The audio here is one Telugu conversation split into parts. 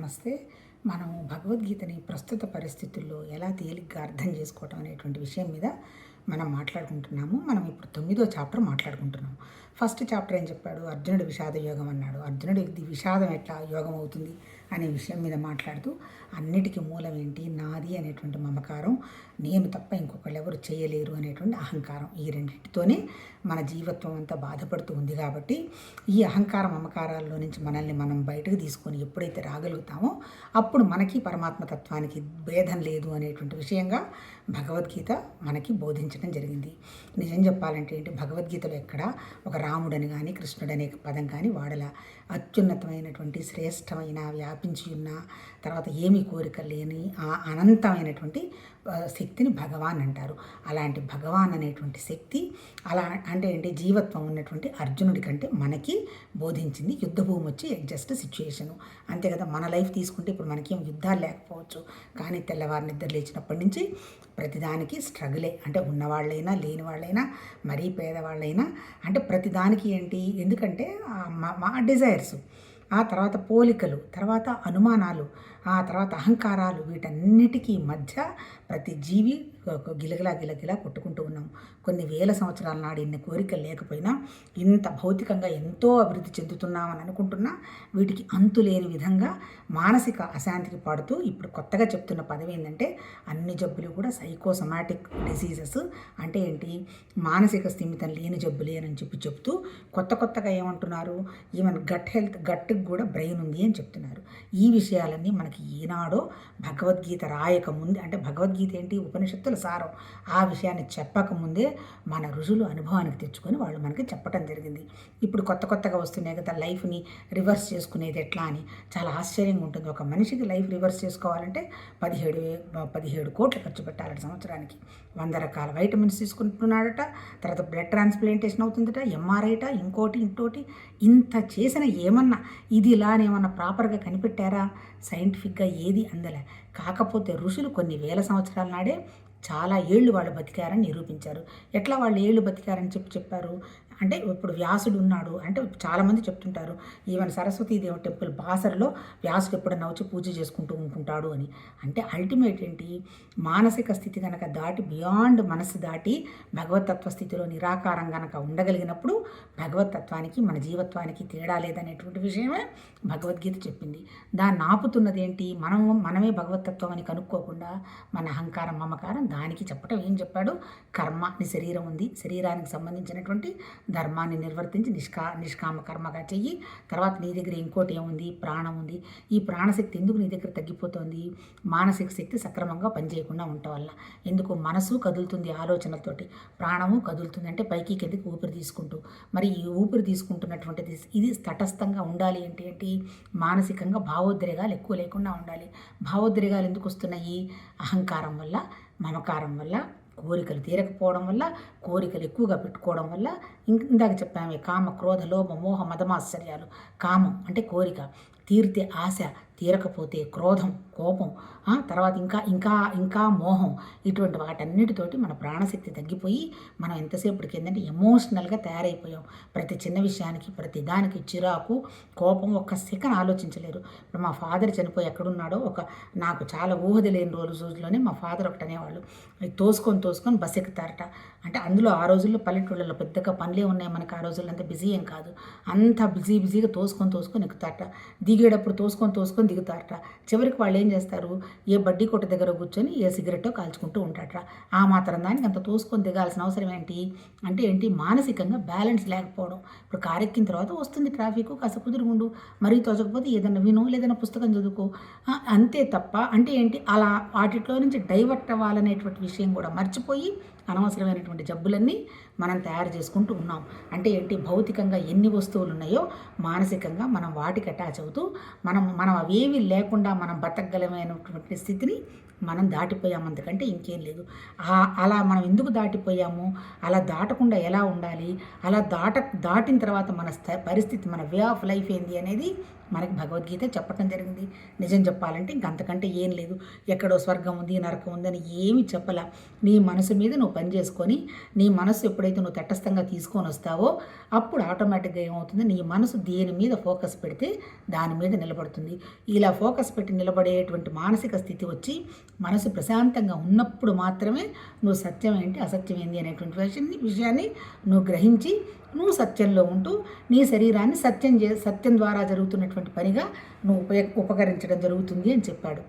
నమస్తే. మనం భగవద్గీతని ప్రస్తుత పరిస్థితుల్లో ఎలా తేలిగ్గా అర్థం చేసుకోవటం అనేటువంటి విషయం మీద మనం మాట్లాడుకుంటున్నాము. మనం ఇప్పుడు తొమ్మిదో చాప్టర్ మాట్లాడుకుంటున్నాం ఫస్ట్ చాప్టర్ ఏం చెప్పాడు? అర్జునుడు విషాద యోగం అన్నాడు. అర్జునుడు విషాదం ఎట్లా? యోగం అవుతుంది. అనే విషయం మీద మాట్లాడుతూ అన్నిటికీ మూలం ఏంటి నాది అనేటువంటి మమకారం నేను తప్ప ఇంకొకళ్ళు ఎవరు చేయలేరు అనేటువంటి అహంకారం ఈ రెండింటితోనే మన జీవత్వం అంతా బాధపడుతూ ఉంది కాబట్టి ఈ అహంకార మమకారాల్లో నుంచి మనల్ని మనం బయటకు తీసుకొని ఎప్పుడైతే రాగలుగుతామో అప్పుడు మనకి పరమాత్మ తత్వానికి భేదం లేదు అనేటువంటి విషయంగా భగవద్గీత మనకి బోధించడం జరిగింది. నిజం చెప్పాలంటే ఏంటి? భగవద్గీతలో ఎక్కడ ఒక రాముడని కానీ కృష్ణుడనే పదం కానీ వాడల. అత్యున్నతమైనటువంటి శ్రేష్టమైన వ్యాపించి ఉన్న తర్వాత ఏమి కోరిక లేని ఆ అనంతమైనటువంటి శక్తిని భగవాన్ అంటారు. అలాంటి భగవాన్ అనేటువంటి శక్తి అలా అంటే ఏంటి? జీవత్వం ఉన్నటువంటి అర్జునుడి కంటే మనకి బోధించింది యుద్ధభూమి వచ్చి జస్ట్ సిచ్యుయేషను అంతే కదా? మన లైఫ్ తీసుకుంటే ఇప్పుడు మనకేం యుద్ధాలు లేకపోవచ్చు. కానీ తెల్లవారు నిద్ర లేచినప్పటి నుంచి ప్రతిదానికి స్ట్రగులే అంటే ఉన్నవాళ్ళైనా లేని వాళ్ళైనా మరీ పేదవాళ్ళైనా అంటే ప్రతిదానికి ఏంటి? ఎందుకంటే మా- మా డిజైర్స్ ఆ తర్వాత పోలికలు తర్వాత అనుమానాలు ఆ తర్వాత అహంకారాలు వీటన్నిటికీ మధ్య ప్రతి జీవి ఒక గిలగిలా గిలగిలా కొట్టుకుంటూ ఉన్నాం. కొన్ని వేల సంవత్సరాల నాడు ఇన్ని కోరికలు లేకపోయినా ఇంత భౌతికంగా ఎంతో అభివృద్ధి చెందుతున్నామని అనుకుంటున్నా వీటికి అంతు లేని విధంగా మానసిక అశాంతికి పాడుతూ ఇప్పుడు కొత్తగా చెప్తున్న పదవి ఏంటంటే అన్ని జబ్బులు కూడా సైకోసమాటిక్ డిసీజెస్ అంటే ఏంటి? మానసిక స్థిమితం లేని జబ్బులే అని చెప్పి చెప్తూ కొత్త కొత్తగా ఏమంటున్నారు? ఈవెన్ గట్ హెల్త్ గట్కి కూడా బ్రెయిన్ ఉంది అని చెప్తున్నారు. ఈ విషయాలన్నీ మనకి ఏనాడో భగవద్గీత రాయక ముందు అంటే భగవద్గీత ఏంటి ఉపనిషత్తుల సారం? ఆ విషయాన్ని చెప్పకముందే మన రుజులు అనుభవానికి తెచ్చుకొని వాళ్ళు మనకి చెప్పడం జరిగింది. ఇప్పుడు కొత్త కొత్తగా వస్తున్నాయి కదా లైఫ్ని రివర్స్ చేసుకునేది ఎట్లా అని. చాలా ఆశ్చర్యంగా ఉంటుంది. ఒక మనిషికి లైఫ్ రివర్స్ చేసుకోవాలంటే పదిహేడు పదిహేడు కోట్లు ఖర్చు పెట్టాలి సంవత్సరానికి. వంద రకాల వైటమిన్స్ తీసుకుంటున్నాడట. తర్వాత బ్లడ్ ట్రాన్స్ప్లాంటేషన్ అవుతుందట. ఎంఆర్ఐట ఇంకోటి ఇంకోటి. ఇంత చేసిన ఏమన్నా? ఇది ఇలా అని ఏమన్నా ప్రాపర్గా కనిపెట్టారా? సైంటిఫిక్గా ఏది అందలే. కాకపోతే ఋషులు కొన్ని వేల సంవత్సరాల నాడే చాలా ఏళ్ళు వాళ్ళు బతికారని నిరూపించారు. ఎట్లా వాళ్ళు ఏళ్ళు బతికారని చెప్పి చెప్పారు? అంటే ఇప్పుడు వ్యాసుడు ఉన్నాడు అంటే చాలామంది చెప్తుంటారు ఈవెన్ సరస్వతీదేవి టెంపుల్ బాసరలో వ్యాసుడు ఎప్పుడన్నా వచ్చి పూజ చేసుకుంటూ ఉంటుంటాడు అని. అంటే అల్టిమేట్ ఏంటి? మానసిక స్థితి కనుక దాటి బియాండ్ మనసు దాటి భగవతత్వ స్థితిలో నిరాకారం కనుక ఉండగలిగినప్పుడు భగవతత్వానికి మన జీవత్వానికి తేడా లేదనేటువంటి విషయమే భగవద్గీత చెప్పింది. దాన్ని ఆపుతున్నది ఏంటి? మనం మనమే భగవతత్వం అని కనుక్కోకుండా మన అహంకారం మమకారం దానికి చెప్పటం ఏం చెప్పాడు? కర్మ నీ శరీరం ఉంది. శరీరానికి సంబంధించినటువంటి ధర్మాన్ని నిర్వర్తించి నిష్కా నిష్కామ కర్మగా చెయ్యి. తర్వాత నీ దగ్గర ఇంకోటి ఏముంది? ప్రాణం ఉంది. ఈ ప్రాణశక్తి ఎందుకు నీ దగ్గర తగ్గిపోతుంది? మానసిక శక్తి సక్రమంగా పనిచేయకుండా ఉండటం వల్ల. ఎందుకు? మనసు కదులుతుంది ఆలోచనలతోటి. ప్రాణము కదులుతుంది అంటే పైకి కిందకి ఊపిరి తీసుకుంటూ. మరి ఈ ఊపిరి తీసుకుంటున్నటువంటిది ఇది తటస్థంగా ఉండాలి అంటే ఏంటి? మానసికంగా భావోద్రేగాలు ఎక్కువ లేకుండా ఉండాలి. భావోద్రేగాలు ఎందుకు వస్తున్నాయి? అహంకారం వల్ల మమకారం వల్ల కోరికలు తీరకపోవడం వల్ల కోరికలు ఎక్కువగా పెట్టుకోవడం వల్ల ఇందాక చెప్పామే కామ క్రోధ లోభ మోహ మదమాశ్చర్యాలు. కామం అంటే కోరిక. తీరితే ఆశ తీరకపోతే క్రోధం. కోపం తర్వాత ఇంకా ఇంకా ఇంకా మోహం ఇటువంటి వాటన్నిటితోటి మన ప్రాణశక్తి తగ్గిపోయి మనం ఎంతసేపటికి ఏంటంటే ఎమోషనల్గా తయారైపోయాం. ప్రతి చిన్న విషయానికి ప్రతి దానికి చిరాకు కోపం ఒక్క సెకండ్ ఆలోచించలేరు. ఇప్పుడు మా ఫాదర్ చనిపోయి ఎక్కడున్నాడో ఒక నాకు చాలా ఊహ తెలియని రోజు రోజుల్లోనే మా ఫాదర్ ఒకటి అనేవాళ్ళు తోసుకొని తోసుకొని బస్ ఎక్కుతారట అంటే అందులో ఆ రోజుల్లో పల్లెటూళ్ళలో పెద్దగా పనులే ఉన్నాయి మనకు. ఆ రోజుల్లో అంత బిజీ ఏం కాదు. అంత బిజీ బిజీగా తోసుకొని తోసుకొని ఎక్కుతారట. దిగేటప్పుడు తోసుకొని తోసుకొని దిగుతారట. చివరికి వాళ్ళు ఏం చేస్తారు? ఏ బడ్డీ కొట్ట దగ్గర కూర్చొని ఏ సిగరెట్టో కాల్చుకుంటూ ఉంటాడరా. ఆ మాత్రం దానికి అంత తోసుకొని దిగాల్సిన అవసరం ఏంటి? అంటే ఏంటి? మానసికంగా బ్యాలెన్స్ లేకపోవడం. ఇప్పుడు కారెక్కిన తర్వాత వస్తుంది ట్రాఫిక్ కాస్త కుదురుగుండు మరీ తోచకపోతే ఏదైనా విను లేదైనా పుస్తకం చదువుకో. అంతే తప్ప అంటే ఏంటి? అలా వాటిలో నుంచి డైవర్ట్ అవ్వాలనేటువంటి విషయం కూడా మర్చిపోయి అనవసరమైనటువంటి జబ్బులన్నీ మనం తయారు చేసుకుంటూ ఉన్నాం. అంటే ఏంటి? భౌతికంగా ఎన్ని వస్తువులు ఉన్నాయో మానసికంగా మనం వాటికి అటాచ్ అవుతూ మనం మనం అవేవి లేకుండా మనం బతకగలమైనటువంటి స్థితిని మనం దాటిపోయాం అంతకంటే ఇంకేం లేదు. అలా మనం ఎందుకు దాటిపోయాము? అలా దాటకుండా ఎలా ఉండాలి? అలా దాట దాటిన తర్వాత మన స్థ- పరిస్థితి మన వే ఆఫ్ లైఫ్ ఏంది అనేది మనకి భగవద్గీత చెప్పటం జరిగింది. నిజం చెప్పాలంటే ఇంక అంతకంటే ఏం లేదు. ఎక్కడో స్వర్గం ఉంది నరకం ఉంది అని ఏమి చెప్పలా. నీ మనసు మీద నువ్వు పని చేసుకొని నీ మనసు ఎప్పుడైతే నువ్వు తటస్థంగా తీసుకొని వస్తావో అప్పుడు ఆటోమేటిక్గా ఏమవుతుంది? నీ మనసు దేని మీద ఫోకస్ పెడితే దాని మీద నిలబడుతుంది. ఇలా ఫోకస్ పెట్టి నిలబడేటువంటి మానసిక స్థితి వచ్చి మనసు ప్రశాంతంగా ఉన్నప్పుడు మాత్రమే నువ్వు సత్యం ఏంటి అసత్యం ఏంటి అనేటువంటి విషయాన్ని విషయాన్ని నువ్వు గ్రహించి నువ్వు సత్యంలో ఉంటూ నీ శరీరాన్ని సత్యం చే సత్యం ద్వారా జరుగుతున్నటువంటి పనిగా నువ్వు ఉపయోగ ఉపకరించడం జరుగుతుంది అని చెప్పాడు.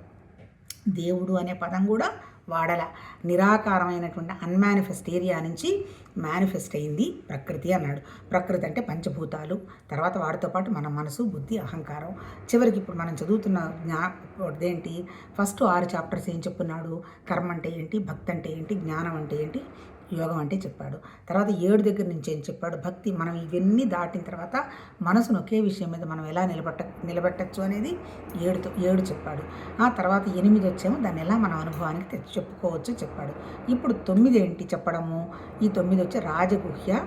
దేవుడు అనే పదం కూడా వాడల. నిరాకారమైనటువంటి అన్మానిఫెస్ట్ ఏరియా నుంచి మేనిఫెస్ట్ అయింది ప్రకృతి అన్నాడు. ప్రకృతి అంటే పంచభూతాలు తర్వాత వాటితో పాటు మన మనసు బుద్ధి అహంకారం. చివరికి ఇప్పుడు మనం చదువుతున్న జ్ఞా అదేంటి? ఫస్ట్ ఆరు చాప్టర్స్ ఏం చెప్పున్నాడు? కర్మ అంటే ఏంటి? భక్తి అంటే ఏంటి? జ్ఞానం అంటే ఏంటి? యోగం అంటే చెప్పాడు. తర్వాత ఏడు దగ్గర నుంచి ఏం చెప్పాడు? భక్తి. మనం ఇవన్నీ దాటిన తర్వాత మనసును ఒకే విషయం మీద మనం ఎలా నిలబెట్ట నిలబెట్టచ్చు అనేది ఏడుతో ఏడు చెప్పాడు. ఆ తర్వాత ఎనిమిది వచ్చేమో. దాన్ని ఎలా మన అనుభవానికి తెచ్చి చెప్పుకోవచ్చు చెప్పాడు. ఇప్పుడు తొమ్మిది ఏంటి చెప్పడము? ఈ తొమ్మిది వచ్చి రాజగుహ్య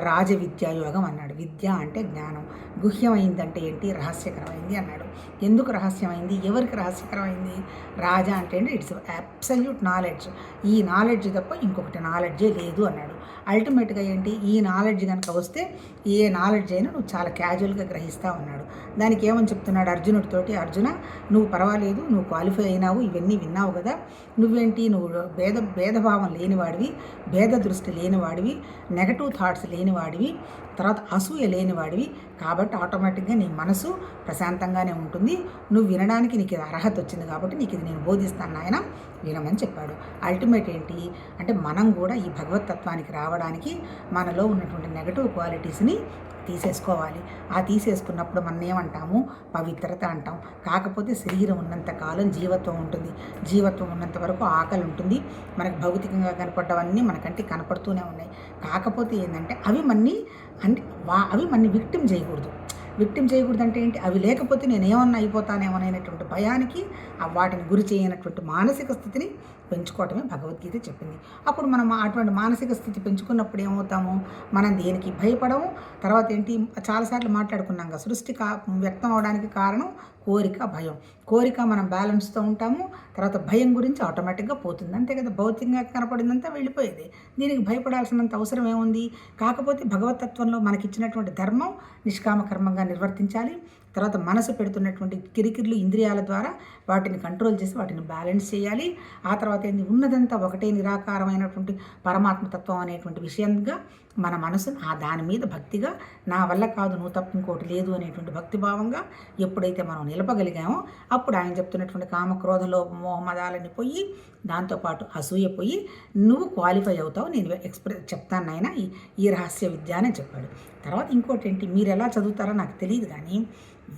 రాజ విద్యాయోగం అన్నాడు. విద్య అంటే జ్ఞానం. గుహ్యమైందంటే ఏంటి? రహస్యకరమైంది అన్నాడు. ఎందుకు రహస్యమైంది? ఎవరికి రహస్యకరమైంది? రాజా అంటే ఇట్స్ అబ్సల్యూట్ నాలెడ్జ్ ఈ నాలెడ్జ్ తప్ప ఇంకొకటి నాలెడ్జే లేదు అన్నాడు. అల్టిమేట్గా ఏంటి? ఈ నాలెడ్జ్ కనుక వస్తే ఏ నాలెడ్జ్ అయినా నువ్వు చాలా క్యాజువల్గా గ్రహిస్తూ ఉన్నాడు. దానికి ఏమని చెప్తున్నాడు అర్జునుడితోటి అర్జున నువ్వు పర్వాలేదు నువ్వు క్వాలిఫై అయినావు ఇవన్నీ విన్నావు కదా. నువ్వేంటి? నువ్వు భేద భేదభావం లేనివాడివి భేద దృష్టి లేనివాడివి నెగటివ్ థాట్స్ లేనివాడివి తర్వాత అసూయ లేనివాడివి. కాబట్టి ఆటోమేటిక్గా నీ మనసు ప్రశాంతంగానే ఉంటుంది. నువ్వు వినడానికి నీకు ఇది అర్హత వచ్చింది కాబట్టి నీకు ఇది నేను బోధిస్తాను నాయన. వినమని చెప్పాడు. అల్టిమేట్ ఏంటి? అంటే మనం కూడా ఈ భగవతత్వానికి రావడానికి మనలో ఉన్నటువంటి నెగటివ్ క్వాలిటీస్ని తీసేసుకోవాలి. ఆ తీసేసుకున్నప్పుడు మనం ఏమంటాము? పవిత్రత అంటాం. కాకపోతే శరీరం ఉన్నంత కాలం జీవత్వం ఉంటుంది. జీవత్వం ఉన్నంత వరకు ఆకలి ఉంటుంది. మనకు భౌతికంగా కనపడ్డవన్నీ మనకంటే కనపడుతూనే ఉన్నాయి. కాకపోతే ఏంటంటే అవి మన్ని అంటే వా అవి మన్ని విక్టిమ్ చేయకూడదు. విక్టిమ్ చేయకూడదు అంటే ఏంటి? అవి లేకపోతే నేను ఏమన్నా అయిపోతానేమో అనేటువంటి భయానికి వాటిని గురి చేయనటువంటి మానసిక స్థితిని పెంచుకోవటమే భగవద్గీత చెప్పింది. అప్పుడు మనం అటువంటి మానసిక స్థితి పెంచుకున్నప్పుడు ఏమవుతాము? మనం దేనికి భయపడము? తర్వాత ఏంటి? చాలాసార్లు మాట్లాడుకున్నాం కదా సృష్టి కా వ్యక్తం అవడానికి కారణం కోరిక భయం. కోరిక మనం బ్యాలెన్స్తో ఉంటాము తర్వాత భయం గురించి ఆటోమేటిక్గా పోతుంది. అంతే కదా భౌతికంగా కనపడిందంతా వెళ్ళిపోయేది. దీనికి భయపడాల్సినంత అవసరం ఏముంది? కాకపోతే భగవతత్వంలో మనకిచ్చినటువంటి ధర్మం నిష్కామ కర్మంగా నిర్వర్తించాలి. తర్వాత మనసు పెడుతున్నటువంటి కిరికిర్లు ఇంద్రియాల ద్వారా వాటిని కంట్రోల్ చేసి వాటిని బ్యాలెన్స్ చేయాలి. ఆ తర్వాత ఏంది? ఉన్నదంతా ఒకటే నిరాకారమైనటువంటి పరమాత్మతత్వం అనేటువంటి విషయంగా మన మనసు ఆ దాని మీద భక్తిగా నా వల్ల కాదు నువ్వు తప్పు ఇంకోటి లేదు అనేటువంటి భక్తిభావంగా ఎప్పుడైతే మనం నిలపగలిగామో అప్పుడు ఆయన చెప్తున్నటువంటి కామక్రోధలో మోహమదాలని పోయి దాంతోపాటు అసూయ పోయి నువ్వు క్వాలిఫై అవుతావు నేను ఎక్స్ప్రెస్ చెప్తాను నాయన ఈ ఈ రహస్య విద్య అని చెప్పాడు. తర్వాత ఇంకోటి ఏంటి మీరు ఎలా చదువుతారో నాకు తెలియదు కానీ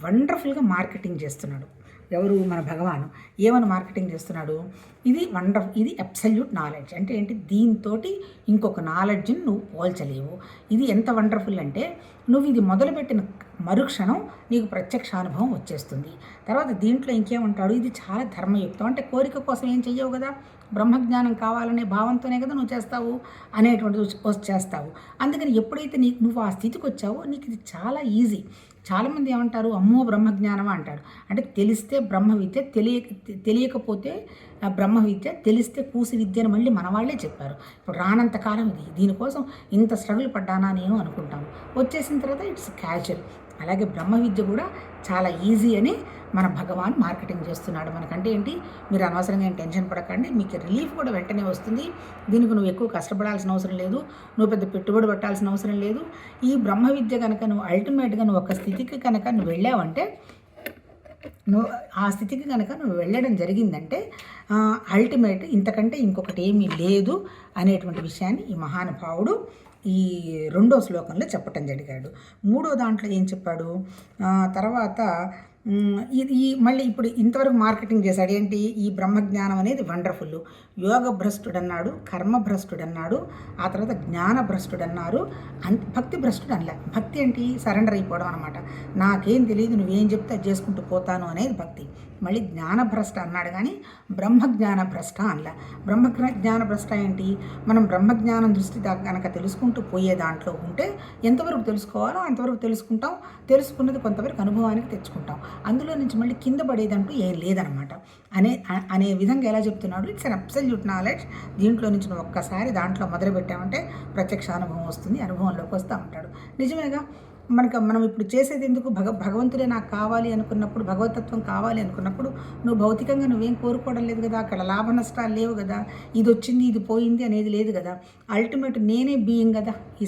వండర్ఫుల్గా మార్కెటింగ్ చేస్తున్నాడు. ఎవరు? మన భగవాను. ఏమని మార్కెటింగ్ చేస్తున్నాడు? ఇది వండర్ ఇది అబ్సల్యూట్ నాలెడ్జ్. అంటే ఏంటి? దీంతో ఇంకొక నాలెడ్జ్ని నువ్వు పోల్చలేవు. ఇది ఎంత వండర్ఫుల్ అంటే నువ్వు ఇది మొదలుపెట్టిన మరుక్షణం నీకు ప్రత్యక్ష అనుభవం వచ్చేస్తుంది. తర్వాత దీంట్లో ఇంకేమంటాడు? ఇది చాలా ధర్మయుక్తం. అంటే కోరిక కోసం ఏం చెయ్యవు కదా? బ్రహ్మజ్ఞానం కావాలనే భావంతోనే కదా నువ్వు చేస్తావు అనేటువంటిది చేస్తావు అందుకని ఎప్పుడైతే నీకు నువ్వు ఆ స్థితికి వచ్చావో నీకు ఇది చాలా ఈజీ. చాలామంది ఏమంటారు అమ్మో బ్రహ్మజ్ఞానం అంటారు అంటే తెలిస్తే బ్రహ్మ విద్య తెలియక తెలియకపోతే బ్రహ్మ విద్య తెలిస్తే కూసి విద్య అని మళ్ళీ మన వాళ్ళే చెప్పారు. ఇప్పుడు రానంత కాలం ఇది. దీనికోసం ఇంత స్ట్రగుల్ పడ్డానా నేను అనుకుంటాను. వచ్చేసిన తర్వాత ఇట్స్ క్యాజువల్ అలాగే బ్రహ్మ విద్య కూడా చాలా ఈజీ అని మన భగవాన్ మార్కెటింగ్ చేస్తున్నాడు. మనకంటే ఏంటి? మీరు అనవసరంగా ఏం టెన్షన్ పడకండి. మీకు రిలీఫ్ కూడా వెంటనే వస్తుంది. దీనికి నువ్వు ఎక్కువ కష్టపడాల్సిన అవసరం లేదు. నువ్వు పెద్ద పెట్టుబడి పెట్టాల్సిన అవసరం లేదు. ఈ బ్రహ్మ విద్య కనుక నువ్వు అల్టిమేట్గా నువ్వు ఒక స్థితికి కనుక నువ్వు వెళ్ళావంటే నువ్వు ఆ స్థితికి కనుక నువ్వు వెళ్ళడం జరిగిందంటే అల్టిమేట్ ఇంతకంటే ఇంకొకటి ఏమీ లేదు అనేటువంటి విషయాన్ని ఈ మహానుభావుడు ఈ రెండో శ్లోకంలో చెప్పటం జరిగాడు. మూడో దాంట్లో ఏం చెప్పాడు? తర్వాత ఇది ఈ మళ్ళీ ఇప్పుడు ఇంతవరకు మార్కెటింగ్ చేశాడు. ఏంటి? ఈ బ్రహ్మజ్ఞానం అనేది వండర్ఫుల్. యోగ భ్రష్టుడు అన్నాడు కర్మ భ్రష్టుడు అన్నాడు ఆ తర్వాత జ్ఞాన భ్రష్టుడు అన్నారు అంత భక్తి భ్రష్టుడు అనలే భక్తి ఏంటి? సరెండర్ అయిపోవడం అనమాట నాకేం తెలియదు నువ్వేం చెప్తే అది చేసుకుంటూ పోతాను అనేది భక్తి. మళ్ళీ జ్ఞానభ్రష్ట అన్నాడు కానీ బ్రహ్మజ్ఞాన భ్రష్ట అనలే. బ్రహ్మ జ్ఞాన భ్రష్ట ఏంటి? మనం బ్రహ్మజ్ఞానం దృష్టి కనుక తెలుసుకుంటూ పోయే దాంట్లో ఉంటే ఎంతవరకు తెలుసుకోవాలో అంతవరకు తెలుసుకుంటాం. తెలుసుకున్నది కొంతవరకు అనుభవానికి తెచ్చుకుంటాం. అందులో నుంచి మళ్ళీ కింద పడేదంటూ ఏం లేదనమాట. అనే అనే విధంగా ఎలా చెప్తున్నాడు? It's an absolute knowledge. దీంట్లో నుంచి నువ్వు ఒక్కసారి దాంట్లో మొదలుపెట్టామంటే ప్రత్యక్ష అనుభవం వస్తుంది. అనుభవంలోకి వస్తూ ఉంటాడు. నిజమేగా? మనకు మనం ఇప్పుడు చేసేది ఎందుకు? భగ భగవంతుడే నాకు కావాలి అనుకున్నప్పుడు భగవతత్వం కావాలి అనుకున్నప్పుడు నువ్వు భౌతికంగా నువ్వేం కోరుకోవడం లేదు కదా? అక్కడ లాభ నష్టాలు లేవు కదా? ఇది వచ్చింది ఇది పోయింది అనేది లేదు కదా? అల్టిమేట్ నేనే బీయింగ్ కదా? ఈ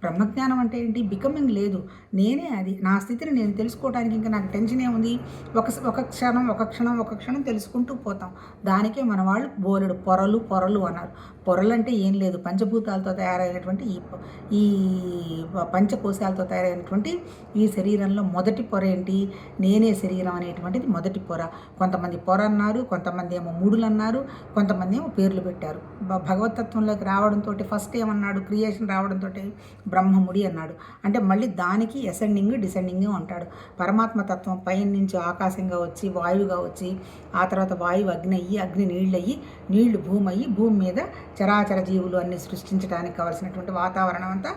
బ్రహ్మజ్ఞానం అంటే ఏంటి? బికమింగ్ లేదు. నేనే అది. నా స్థితిని నేను తెలుసుకోవడానికి ఇంకా నాకు టెన్షన్ ఏముంది ఒక ఒక క్షణం ఒక క్షణం ఒక క్షణం తెలుసుకుంటూ పోతాం. దానికే మన వాళ్ళు బోలెడు పొరలు పొరలు అన్నారు. పొరలంటే ఏం లేదు. పంచభూతాలతో తయారైనటువంటి ఈ ఈ పంచకోశాలతో తయారైనటువంటి ఈ శరీరంలో మొదటి పొర ఏంటి? నేనే శరీరం అనేటువంటిది మొదటి పొర. కొంతమంది పొర అన్నారు కొంతమంది ఏమో మూడులు అన్నారు కొంతమంది ఏమో పేర్లు పెట్టారు. భగవతత్వంలోకి రావడంతో ఫస్ట్ ఏమన్నాడు? క్రియేషన్ రావడంతో బ్రహ్మముడి అన్నాడు. అంటే మళ్ళీ దానికి ఎసెండింగ్ డిసెండింగ్ అంటాడు పరమాత్మ తత్వం పైన నుంచి ఆకాశంగా వచ్చి వాయువుగా వచ్చి ఆ తర్వాత వాయువు అగ్ని అయ్యి అగ్ని నీళ్ళు అయ్యి నీళ్ళు భూమి అయ్యి భూమి మీద చరాచర జీవులు అన్ని సృష్టించడానికి కావాల్సినటువంటి వాతావరణం అంతా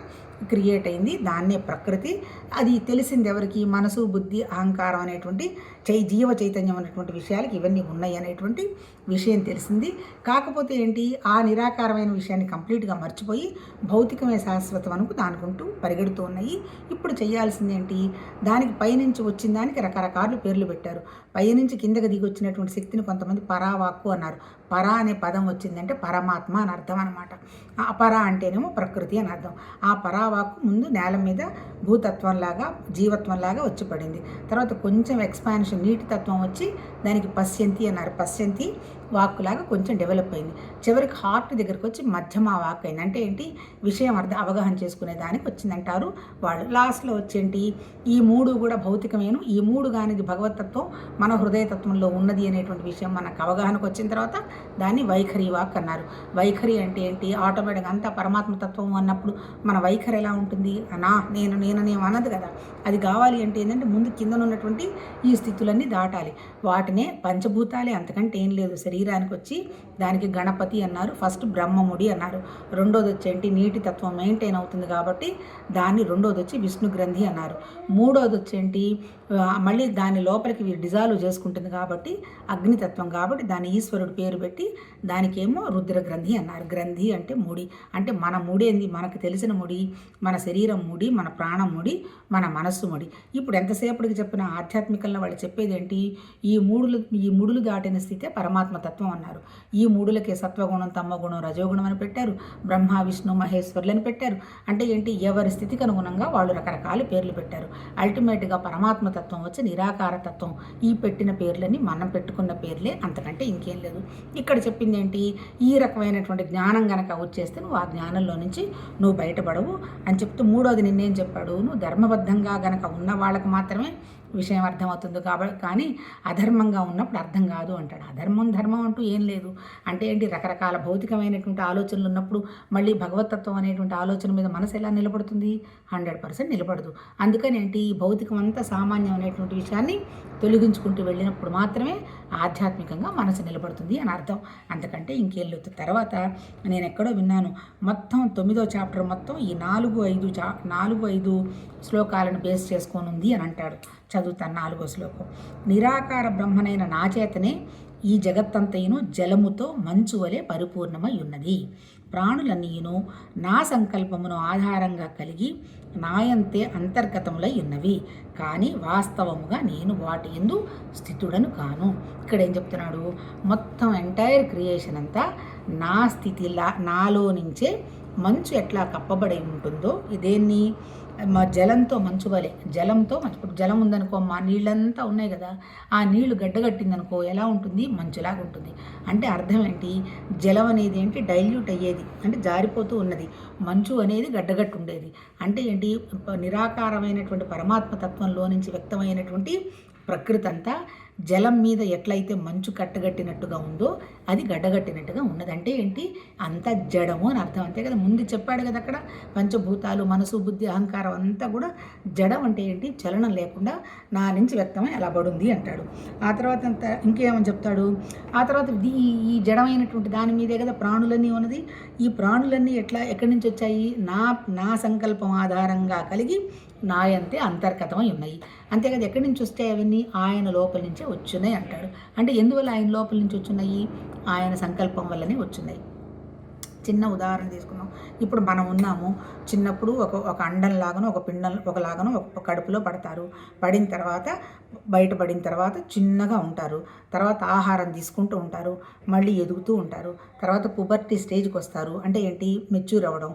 క్రియేట్ అయింది. దాన్నే ప్రకృతి. అది తెలిసింది ఎవరికి? మనసు బుద్ధి అహంకారం అనేటువంటి చై జీవ చైతన్యం అనేటువంటి విషయాలకి ఇవన్నీ ఉన్నాయి అనేటువంటి విషయం తెలిసింది. కాకపోతే ఏంటి ఆ నిరాకారమైన విషయాన్ని కంప్లీట్గా మర్చిపోయి భౌతికమే శాశ్వతం అనుకు దానుకుంటూ పరిగెడుతూ ఉన్నాయి. ఇప్పుడు చేయాల్సింది ఏంటి దానికి పైనుంచి వచ్చిన దానికి రకరకాలు పేర్లు పెట్టారు. పైనుంచి కిందకి దిగి వచ్చినటువంటి శక్తిని కొంతమంది పరావాక్కు అన్నారు. పరా అనే పదం వచ్చిందంటే పరమాత్మ అని అర్థం అనమాట ఆ పర అంటేనేమో ప్రకృతి అని అర్థం. ఆ పరావాక్కు ముందు నేల మీద భూతత్వంలాగా జీవత్వంలాగా వచ్చి పడింది. తర్వాత కొంచెం ఎక్స్పాన్షన్ నీటి తత్వం వచ్చి దానికి పశ్యంతి అన్నారు. పశ్యంతి వాక్కులాగా కొంచెం డెవలప్ అయింది. చివరికి హార్ట్ దగ్గరికి వచ్చి మధ్యమ వాక్ అయింది అంటే ఏంటి? విషయం అర్థం అవగాహన చేసుకునే దానికి వచ్చిందంటారు వాళ్ళు. లాస్ట్లో వచ్చేంటి ఈ మూడు కూడా భౌతికమేను. ఈ మూడు కానిది భగవతత్వం మన హృదయతత్వంలో ఉన్నది అనేటువంటి విషయం మనకు అవగాహనకు వచ్చిన తర్వాత దాన్ని వైఖరి వాక్ అన్నారు. వైఖరి అంటే ఏంటి? ఆటోమేటిక్గా అంతా పరమాత్మతత్వం అన్నప్పుడు మన వైఖరి ఎలా ఉంటుంది? అనా నేను నేననే అన్నది కదా. అది కావాలి అంటే ఏంటంటే ముందు కిందనున్నటువంటి ఈ స్థితులన్నీ దాటాలి. వాటినే పంచభూతాలే అంతకంటే ఏం లేదు. శరీరానికి వచ్చి దానికి గణపతి అన్నారు. ఫస్ట్ బ్రహ్మముడి అన్నారు. రెండోది వచ్చేంటి? నీటి తత్వం మెయింటైన్ అవుతుంది కాబట్టి దాన్ని రెండోది వచ్చి విష్ణు గ్రంథి అన్నారు. మూడోది వచ్చేంటి? మళ్ళీ దాని లోపలికి డిజాల్వ్ చేసుకుంటుంది కాబట్టి అగ్నితత్వం కాబట్టి దాని ఈశ్వరుడు పేరు పెట్టి దానికేమో రుద్ర గ్రంథి అన్నారు. గ్రంథి అంటే ముడి. అంటే మన ముడేంది మనకు తెలిసిన ముడి మన శరీరం ముడి మన ప్రాణం ముడి మన మనస్సు ముడి. ఇప్పుడు ఎంతసేపటికి చెప్పిన ఆధ్యాత్మికంలో వాళ్ళు చెప్పేది ఏంటి ఈ మూడులు ఈ ముడులు దాటిన స్థితే పరమాత్మ తత్వం అన్నారు. ఈ మూడులకే సత్వగుణం తమ్మగుణం రజోగుణం అని పెట్టారు. బ్రహ్మ విష్ణు మహేశ్వరులని పెట్టారు. అంటే ఏంటి? ఎవరి స్థితికి అనుగుణంగా వాళ్ళు రకరకాల పేర్లు పెట్టారు. అల్టిమేట్గా పరమాత్మ తత్వం వచ్చి నిరాకార తత్వం. ఈ పెట్టిన పేర్లని మనం పెట్టుకున్న పేర్లే. అంతకంటే ఇంకేం లేదు. ఇక్కడ చెప్పింది ఏంటి? ఈ రకమైనటువంటి జ్ఞానం గనక వచ్చేస్తే నువ్వు ఆ జ్ఞానంలో నుంచి నువ్వు బయటపడవు అని చెప్తూ మూడోది నిన్నేం చెప్పాడు? నువ్వు ధర్మబద్ధంగా గనక ఉన్న వాళ్ళకి మాత్రమే విషయం అర్థమవుతుంది కాబట్టి కానీ అధర్మంగా ఉన్నప్పుడు అర్థం కాదు అంటాడు. అధర్మం ధర్మం అంటూ ఏం లేదు. అంటే ఏంటి? రకరకాల భౌతికమైనటువంటి ఆలోచనలు ఉన్నప్పుడు మళ్ళీ భగవతత్వం అనేటువంటి ఆలోచన మీద మనసు ఎలా నిలబడుతుంది? హండ్రెడ్ పర్సెంట్ నిలబడదు. అందుకని ఏంటి? ఈ భౌతికం అంతా సామాన్యమైనటువంటి విషయాన్ని తొలగించుకుంటూ వెళ్ళినప్పుడు మాత్రమే ఆధ్యాత్మికంగా మనసు నిలబడుతుంది అని అర్థం. అంతకంటే ఇంకేం తర్వాత నేను ఎక్కడో విన్నాను. మొత్తం తొమ్మిదో చాప్టర్ మొత్తం ఈ నాలుగు ఐదు చా నాలుగు ఐదు శ్లోకాలను బేస్ చేసుకొని ఉంది అని అంటాడు. చదువుతాను నాలుగో శ్లోకం. నిరాకార బ్రహ్మనైన నా చేతనే ఈ జగత్తంతయును జలముతో మంచు వలె పరిపూర్ణమై ఉన్నది ప్రాణులన్నీయును నా సంకల్పమును ఆధారంగా కలిగి నాయంతే అంతర్గతములై ఉన్నవి కానీ వాస్తవముగా నేను వాటి ఎందు స్థితుడను కాను. ఇక్కడ ఏం చెప్తున్నాడు? మొత్తం ఎంటైర్ క్రియేషన్ అంతా నా స్థితిలా నాలో నుంచే మంచు ఎట్లా కప్పబడి ఉంటుందో ఇదేన్ని మా జలంతో మంచు వలె జలంతో మంచు ఇప్పుడు జలం ఉందనుకో మా నీళ్ళంతా ఉన్నాయి కదా ఆ నీళ్ళు గడ్డగట్టిందనుకో ఎలా ఉంటుంది? మంచులాగా ఉంటుంది. అంటే అర్థం ఏంటి? జలం అనేది ఏంటి? డైల్యూట్ అయ్యేది అంటే జారిపోతూ ఉన్నది. మంచు అనేది గడ్డగట్టు ఉండేది అంటే ఏంటి? నిరాకారమైనటువంటి పరమాత్మ తత్వంలో నుంచి వ్యక్తమైనటువంటి ప్రకృతి అంతా జలం మీద ఎట్లయితే మంచు కట్టగట్టినట్టుగా ఉందో అది గడ్డగట్టినట్టుగా ఉన్నది. అంటే ఏంటి? అంత జడము అని అర్థం. అంతే కదా? ముందు చెప్పాడు కదా అక్కడ పంచభూతాలు మనసు బుద్ధి అహంకారం అంతా కూడా జడం అంటే ఏంటి? చలనం లేకుండా నా నుంచి వ్యక్తమై అలా పడుంది అంటాడు. ఆ తర్వాత అంత ఇంకేమని చెప్తాడు? ఆ తర్వాత ఈ ఈ జడమైనటువంటి దాని మీదే కదా ప్రాణులన్నీ ఉన్నది. ఈ ప్రాణులన్నీ ఎట్లా ఎక్కడి నుంచి వచ్చాయి? నా నా సంకల్పం ఆధారంగా కలిగి నాయంతే అంతర్గతమై ఉన్నాయి. అంతే కదా ఎక్కడి నుంచి వస్తే అవన్నీ? ఆయన లోపల నుంచే వచ్చున్నాయి అంటాడు. అంటే ఎందువల్ల ఆయన లోపల నుంచి వచ్చున్నాయి? ఆయన సంకల్పం వల్లనే వచ్చున్నాయి. చిన్న ఉదాహరణ తీసుకున్నాం ఇప్పుడు మనం ఉన్నాము. చిన్నప్పుడు ఒక ఒక అండంలాగానో ఒక పిండం ఒకలాగానో ఒక కడుపులో పడతారు. పడిన తర్వాత బయటపడిన తర్వాత చిన్నగా ఉంటారు. తర్వాత ఆహారం తీసుకుంటూ ఉంటారు. మళ్ళీ ఎదుగుతూ ఉంటారు. తర్వాత పుబర్టీ స్టేజ్కి వస్తారు. అంటే ఏంటి? మెచ్యూర్ అవ్వడం.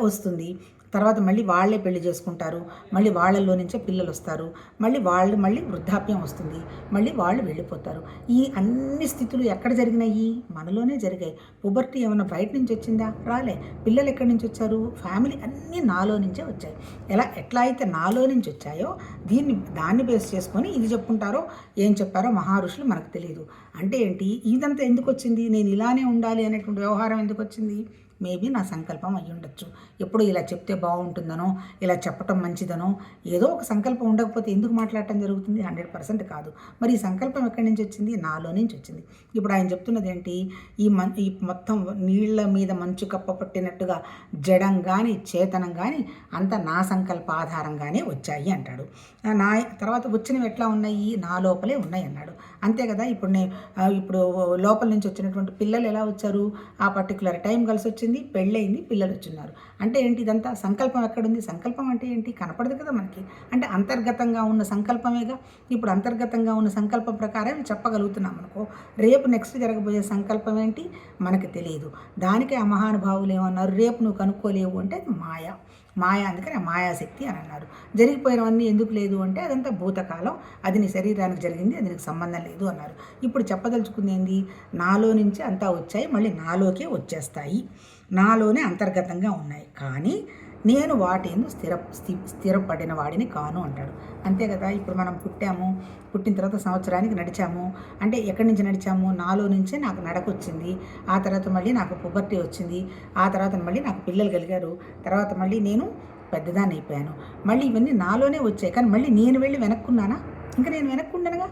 వస్తుంది. తర్వాత మళ్ళీ వాళ్ళే పెళ్ళి చేసుకుంటారు. మళ్ళీ వాళ్ళల్లో నుంచే పిల్లలు వస్తారు. మళ్ళీ వాళ్ళు మళ్ళీ వృద్ధాప్యం వస్తుంది. మళ్ళీ వాళ్ళు వెళ్ళిపోతారు. ఈ అన్ని స్థితులు ఎక్కడ జరిగినాయి? మనలోనే జరిగాయి. పుబర్టీ ఏమైనా బయట నుంచి వచ్చిందా? రాలే. పిల్లలు ఎక్కడి నుంచి వచ్చారు? ఫ్యామిలీ అన్నీ నాలో నుంచే వచ్చాయి. ఎలా ఎట్లా అయితే నాలో నుంచి వచ్చాయో దీన్ని దాన్ని బేస్ చేసుకొని ఇది చెప్పుకుంటారో ఏం చెప్పారో మహారుషులు మనకు తెలియదు అంటే ఏంటి? ఇదంతా ఎందుకు వచ్చింది? నేను ఇలానే ఉండాలి అనేటువంటి వ్యవహారం ఎందుకు వచ్చింది? మేబీ నా సంకల్పం అయ్యి ఉండొచ్చు. ఎప్పుడు ఇలా చెప్తే బాగుంటుందనో ఇలా చెప్పటం మంచిదనో ఏదో ఒక సంకల్పం ఉండకపోతే ఎందుకు మాట్లాడటం జరుగుతుంది? హండ్రెడ్ పర్సెంట్ కాదు. మరి ఈ సంకల్పం ఎక్కడి నుంచి వచ్చింది? నాలో నుంచి వచ్చింది. ఇప్పుడు ఆయన చెప్తున్నది ఏంటి? ఈ మన్ ఈ మొత్తం నీళ్ళ మీద మంచు కప్ప పట్టినట్టుగా జడం కానీ చేతనం కానీ అంత నా సంకల్ప ఆధారంగానే వచ్చాయి అంటాడు. నా తర్వాత వచ్చినవి ఎట్లా ఉన్నాయి? నా లోపలే ఉన్నాయి అన్నాడు. అంతే కదా? ఇప్పుడు నేను ఇప్పుడు లోపల నుంచి వచ్చినటువంటి పిల్లలు ఎలా వచ్చారు? ఆ పర్టికులర్ టైం కలిసి వచ్చింది పెళ్ళయింది పిల్లలు వచ్చిన్నారు. అంటే ఏంటి ఇదంతా సంకల్పం ఎక్కడుంది? సంకల్పం అంటే ఏంటి? కనపడదు కదా మనకి. అంటే అంతర్గతంగా ఉన్న సంకల్పమేగా? ఇప్పుడు అంతర్గతంగా ఉన్న సంకల్పం ప్రకారం చెప్పగలుగుతున్నాం అనుకో. రేపు నెక్స్ట్ జరగబోయే సంకల్పం ఏంటి? మనకి తెలియదు. దానికే ఆ మహానుభావులు ఏమన్నారు? రేపు నువ్వు కనుక్కోలేవు అంటే మాయ. మాయ అందుకని మాయాశక్తి అని అన్నారు. జరిగిపోయినవన్నీ ఎందుకు లేదు అంటే అదంతా భూతకాలం. అది నీ శరీరానికి జరిగింది అది నీకు సంబంధం లేదు అన్నారు. ఇప్పుడు చెప్పదలుచుకుంది ఏంది? నాలో నుంచి అంతా వచ్చాయి మళ్ళీ నాలోకే వచ్చేస్తాయి. నాలోనే అంతర్గతంగా ఉన్నాయి. కానీ నేను వాటి స్థిర స్థిరపడిన వాడిని కాను అంటాడు. అంతే కదా? ఇప్పుడు మనం పుట్టాము పుట్టిన తర్వాత సంవత్సరానికి నడిచాము. అంటే ఎక్కడి నుంచి నడిచాము? నాలో నుంచే నాకు నడక వచ్చింది ఆ తర్వాత మళ్ళీ నాకు పుబర్టీ వచ్చింది. ఆ తర్వాత మళ్ళీ నాకు పిల్లలు కలిగారు. తర్వాత మళ్ళీ నేను పెద్దదాన్ని అయిపోయాను. మళ్ళీ ఇవన్నీ నాలోనే వచ్చాయి. కానీ మళ్ళీ నేను వెళ్ళి వెనక్కున్నానా? ఇంకా నేను వెనక్కుండనుగా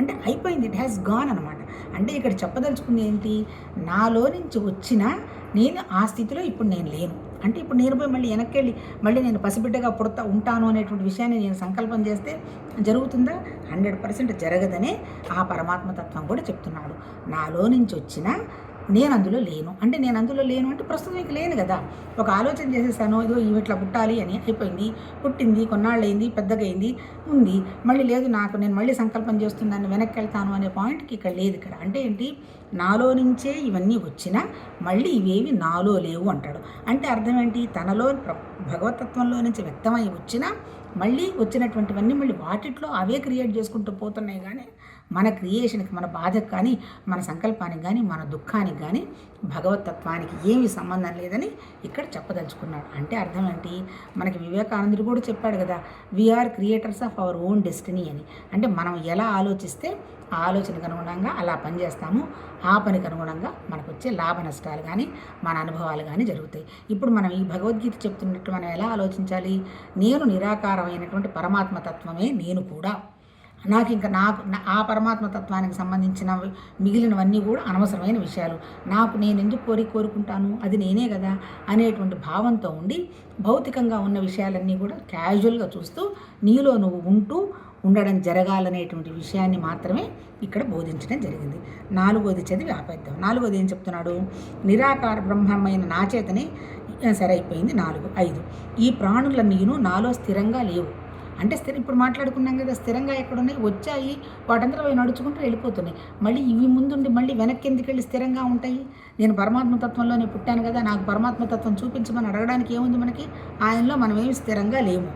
అంటే అయిపోయింది. ఇట్ హ్యాస్ గాన్ అనమాట అంటే ఇక్కడ చెప్పదలుచుకుంది ఏంటి? నాలో నుంచి వచ్చిన నేను ఆ స్థితిలో ఇప్పుడు నేను లేను. అంటే ఇప్పుడు నేను పోయి మళ్ళీ వెనక్కి వెళ్ళి మళ్ళీ నేను పసిబిడ్డగా పుడతా ఉంటాను అనేటువంటి విషయాన్ని నేను సంకల్పం చేస్తే జరుగుతుందా? హండ్రెడ్ పర్సెంట్ జరగదనే ఆ పరమాత్మతత్వం కూడా చెప్తున్నాడు. నాలో నుంచి వచ్చిన నేను అందులో లేను. అంటే నేను అందులో లేను అంటే ప్రస్తుతం ఇంక లేను కదా. ఒక ఆలోచన చేసేసాను ఇదో ఇట్లా పుట్టాలి అని అయిపోయింది. పుట్టింది కొన్నాళ్ళు అయింది పెద్దగా అయింది ఉంది. మళ్ళీ లేదు నాకు నేను మళ్ళీ సంకల్పం చేస్తున్నాను వెనక్కి వెళ్తాను అనే పాయింట్కి ఇక్కడ లేదు ఇక్కడ. అంటే ఏంటి? నాలో నుంచే ఇవన్నీ వచ్చినా మళ్ళీ ఇవేవి నాలో లేవు అంటాడు. అంటే అర్థం ఏంటి? తనలో భగవతత్వంలో నుంచి వ్యక్తమై వచ్చినా మళ్ళీ వచ్చినటువంటివన్నీ మళ్ళీ వాటిట్లో అవే క్రియేట్ చేసుకుంటూ పోతున్నాయి కానీ మన క్రియేషన్కి మన బాధకు కానీ మన సంకల్పానికి కానీ మన దుఃఖానికి కానీ భగవతత్వానికి ఏమి సంబంధం లేదని ఇక్కడ చెప్పదలుచుకున్నాడు. అంటే అర్థం ఏంటి? మనకి వివేకానందుడు కూడా చెప్పాడు కదా we are creators of our own destiny అని. అంటే మనం ఎలా ఆలోచిస్తే ఆ ఆలోచనకు అనుగుణంగా అలా పనిచేస్తాము. ఆ పనికి అనుగుణంగా మనకు వచ్చే లాభ నష్టాలు కానీ మన అనుభవాలు కానీ జరుగుతాయి. ఇప్పుడు మనం ఈ భగవద్గీత చెప్తున్నట్టు మనం ఎలా ఆలోచించాలి? నేను నిరాకారమైనటువంటి పరమాత్మ తత్వమే నేను కూడా. నాకు ఇంకా నాకు ఆ పరమాత్మ తత్వానికి సంబంధించిన మిగిలినవన్నీ కూడా అనవసరమైన విషయాలు. నాకు నేను ఎందుకు కోరి కోరుకుంటాను? అది నేనే కదా? అనేటువంటి భావంతో ఉండి భౌతికంగా ఉన్న విషయాలన్నీ కూడా క్యాజువల్గా చూస్తూ నీలో నువ్వు ఉంటూ ఉండడం జరగాలనేటువంటి విషయాన్ని మాత్రమే ఇక్కడ బోధించడం జరిగింది. నాలుగోది చదివి ఆపేద్దాం. నాలుగోది ఏం చెప్తున్నాడు? నిరాకార బ్రహ్మమైన నా చేతనే సరైపోయింది. నాలుగు ఐదు. ఈ ప్రాణులన్నీను నాలో స్థిరంగా లేవు. అంటే స్థిర ఇప్పుడు మాట్లాడుకున్నాం కదా స్థిరంగా ఎక్కడున్నాయి? వచ్చాయి. వాటంతా అవి నడుచుకుంటూ వెళ్ళిపోతున్నాయి. మళ్ళీ ఇవి ముందుండి మళ్ళీ వెనక్కి ఎందుకు వెళ్ళి స్థిరంగా ఉంటాయి? నేను పరమాత్మతత్వంలోనే పుట్టాను కదా నాకు పరమాత్మతత్వం చూపించమని అడగడానికి ఏముంది మనకి? ఆయనలో మనం ఏమి స్థిరంగా లేము.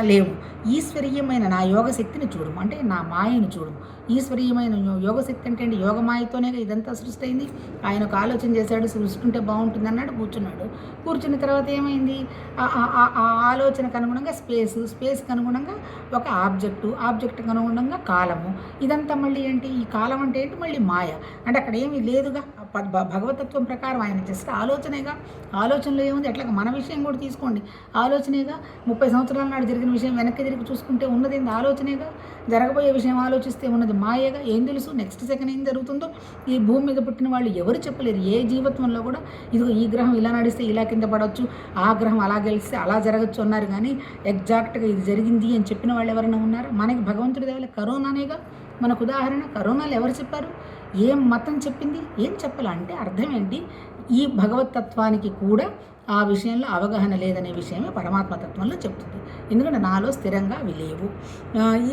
లేవు ఈశ్వరీయమైన నా యోగ శక్తిని చూడము. అంటే నా మాయను చూడము. ఈశ్వరీయమైన యోగశక్తి అంటే యోగ మాయతోనే ఇదంతా సృష్టి అయింది ఆయన ఒక ఆలోచన చేశాడు సృష్టి ఉంటే బాగుంటుంది అన్నాడు కూర్చున్నాడు. కూర్చున్న తర్వాత ఏమైంది? ఆ- ఆలోచనకు అనుగుణంగా స్పేస్ స్పేస్కి అనుగుణంగా ఒక ఆబ్జెక్టు ఆబ్జెక్ట్కి అనుగుణంగా కాలము. ఇదంతా మళ్ళీ ఏంటి? ఈ కాలం అంటే ఏంటి? మళ్ళీ మాయ. అంటే అక్కడ ఏమీ లేదుగా. భగవతత్వం ప్రకారం ఆయన జస్ట్ ఆలోచనేగా ఆలోచనలో ఏముంది? అట్లా మన విషయం కూడా తీసుకోండి. ఆలోచనేగా ముప్పై సంవత్సరాల నాడు జరిగిన విషయం వెనక్కి తిరిగి చూసుకుంటే ఉన్నది ఏంది? ఆలోచనేగా? జరగబోయే విషయం ఆలోచిస్తే ఉన్నది మాయగా? ఏం తెలుసు? నెక్స్ట్ సెకండ్ ఏం జరుగుతుందో? ఈ భూమి మీద పుట్టిన వాళ్ళు ఎవరు చెప్పలేరు. ఏ జీవత్వంలో కూడా ఇదిగో ఈ గ్రహం ఇలా నడిస్తే ఇలా కింద పడవచ్చు ఆ గ్రహం అలా గెలిస్తే అలా జరగచ్చు అన్నారు కానీ ఎగ్జాక్ట్గా ఇది జరిగింది అని చెప్పిన వాళ్ళు ఎవరైనా ఉన్నారు? మనకి భగవంతుడి దేవల కరోనానేగా మనకు ఉదాహరణ కరోనాలు ఎవరు చెప్పారు? ఏం మతం చెప్పింది ఏం చెప్పాల? అంటే అర్థం ఏంటి? ఈ భగవతత్వానికి కూడా ఆ విషయంలో అవగాహన లేదనే విషయమే పరమాత్మ తత్వంలో చెప్తుంది. ఎందుకంటే నాలో స్థిరంగా అవి లేవు.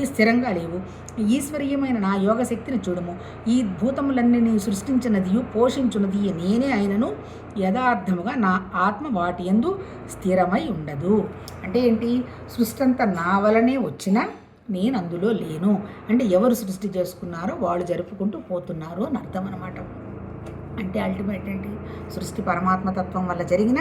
ఈ స్థిరంగా లేవు. ఈశ్వరీయమైన నా యోగ శక్తిని చూడము. ఈ భూతములన్నీ సృష్టించినదియు పోషించున్నది నేనే అయినను యథార్థముగా నా ఆత్మ వాటి యందు స్థిరమై ఉండదు. అంటే ఏంటి? సృష్టి అంతా నా వలనే వచ్చినా నేను అందులో లేను. అంటే ఎవరు సృష్టి చేసుకున్నారో వాళ్ళు జరుపుకుంటూ పోతున్నారు అని అర్థం అనమాట అంటే అల్టిమేట్ ఏంటి సృష్టి పరమాత్మతత్వం వల్ల జరిగిన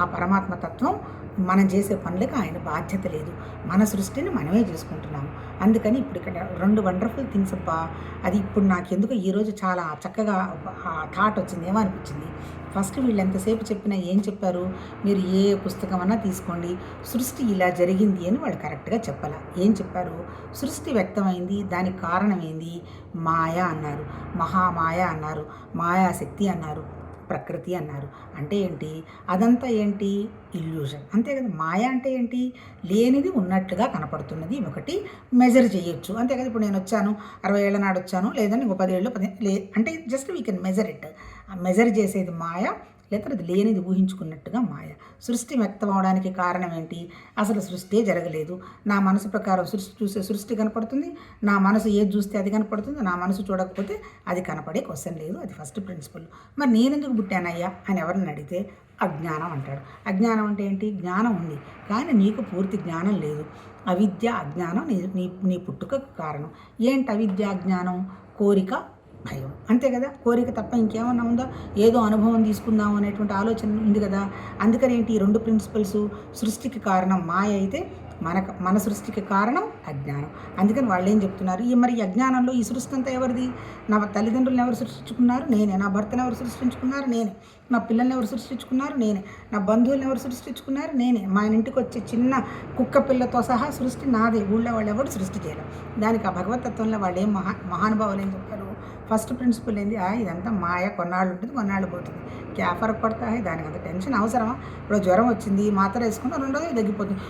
ఆ పరమాత్మతత్వం మనం చేసే పనులకు ఆయన బాధ్యత లేదు. మన సృష్టిని మనమే చేసుకుంటున్నాము. అందుకని ఇప్పుడు ఇక్కడ రెండు వండర్ఫుల్ థింగ్స్ అబ్బా. అది ఇప్పుడు నాకు ఎందుకు ఈరోజు చాలా చక్కగా ఆ థాట్ వచ్చింది ఏమనిపించింది? ఫస్ట్ వీళ్ళు ఎంతసేపు చెప్పినా ఏం చెప్పారు? మీరు ఏ పుస్తకం అన్నా తీసుకోండి. సృష్టి ఇలా జరిగింది అని వాళ్ళు కరెక్ట్గా చెప్పాల? ఏం చెప్పారు? సృష్టి వ్యక్తమైంది దానికి కారణమైంది మాయ అన్నారు. మహామాయ అన్నారు. మాయాశక్తి అన్నారు. ప్రకృతి అన్నారు. అంటే ఏంటి? అదంతా ఏంటి? ఇల్యూజన్ అంతే కదా? మాయ అంటే ఏంటి? లేనిది ఉన్నట్లుగా కనపడుతున్నది. ఒకటి మెజర్ చేయొచ్చు. అంతే కదా? ఇప్పుడు నేను వచ్చాను. అరవై ఏళ్ళ నాడు వచ్చాను. లేదంటే ఇంకో పదేళ్ళు పది లే అంటే just we can measure it ఆ మెజర్ చేసేది మాయ లేదా అది లేనిది ఊహించుకున్నట్టుగా మాయ. సృష్టి వ్యక్తం అవడానికి కారణం ఏంటి? అసలు సృష్టి జరగలేదు. నా మనసు ప్రకారం సృష్టి చూసే సృష్టి కనపడుతుంది. నా మనసు ఏది చూస్తే అది కనపడుతుంది. నా మనసు చూడకపోతే అది కనపడే క్వశ్చన్ లేదు. అది ఫస్ట్ ప్రిన్సిపల్. మరి నేనెందుకు పుట్టానయ్యా అని ఎవరిని అడిగితే అజ్ఞానం అంటాడు. అజ్ఞానం అంటే ఏంటి? జ్ఞానం ఉంది. కానీ నీకు పూర్తి జ్ఞానం లేదు. అవిద్య అజ్ఞానం నీ నీ నీ పుట్టుకకు కారణం. ఏంటి అవిద్య అజ్ఞానం? కోరిక భయం. అంతే కదా? కోరిక తప్ప ఇంకేమన్నా ఉందా? ఏదో అనుభవం తీసుకుందాం అనేటువంటి ఆలోచన ఉంది కదా? అందుకని ఏంటి? ఈ రెండు ప్రిన్సిపల్స్ సృష్టికి కారణం మాయ అయితే మన మన సృష్టికి కారణం అజ్ఞానం. అందుకని వాళ్ళు ఏం చెప్తున్నారు? ఈ మరి అజ్ఞానంలో ఈ సృష్టి అంతా ఎవరిది? నా తల్లిదండ్రులను ఎవరు సృష్టించుకున్నారు? నేనే. నా భర్తను ఎవరు సృష్టించుకున్నారు? నేనే. నా పిల్లల్ని ఎవరు సృష్టించుకున్నారు? నేనే. నా బంధువులను ఎవరు సృష్టించుకున్నారు? నేనే. మా ఇంటికి వచ్చే చిన్న కుక్క పిల్లతో సహా సృష్టి నాదే. ఊళ్ళో వాళ్ళు ఎవరు సృష్టి చేయలేరు దానికి ఆ భగవతత్వంలో వాళ్ళు ఏం మహా మహానుభావులు ఏం చెప్పారు? ఫస్ట్ ప్రిన్సిపల్ ఏంది? ఆ ఇదంతా మాయ. కొన్నాళ్ళు ఉంటుంది కొన్నాళ్ళు పోతుంది. క్యాఫర్ పడతాయి దానికి అంత టెన్షన్ అవసరమా? ఇప్పుడు జ్వరం వచ్చింది మాత్ర వేసుకున్నా రెండోది తగ్గిపోతుంది.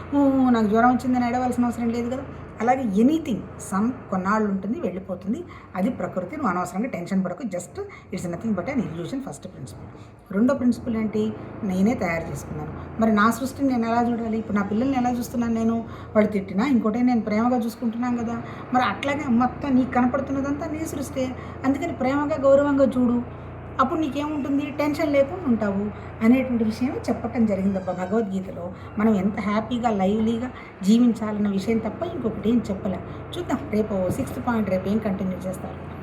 నాకు జ్వరం వచ్చిందని ఎడవలసిన అవసరం లేదు కదా. అలాగే ఎనీథింగ్ సమ్ కొన్నాళ్ళు ఉంటుంది వెళ్ళిపోతుంది. అది ప్రకృతి నువ్వు అనవసరంగా టెన్షన్ పడకు. Just it's nothing but an illusion first principle. రెండో ప్రిన్సిపల్ ఏంటి? నేనే తయారు చేసుకున్నాను. మరి నా సృష్టిని నేను ఎలా చూడాలి? ఇప్పుడు నా పిల్లల్ని ఎలా చూస్తున్నాను నేను? వాడు తిట్టినా ఇంకోటి నేను ప్రేమగా చూసుకుంటున్నాను కదా. మరి అట్లాగే మొత్తం నీకు కనపడుతున్నదంతా నీ సృష్టి అందుకని ప్రేమగా గౌరవంగా చూడు. అప్పుడు నీకేముంటుంది? టెన్షన్ లేకుండా ఉంటావు అనేటువంటి విషయం చెప్పటం జరిగిందబ్బా భగవద్గీతలో. మనం ఎంత హ్యాపీగా లైవ్లీగా జీవించాలన్న విషయం తప్ప ఇంకొకటి ఏం చెప్పలే. చూద్దాం రేపు సిక్స్త్ పాయింట్ రేపు ఏం కంటిన్యూ చేస్తారు?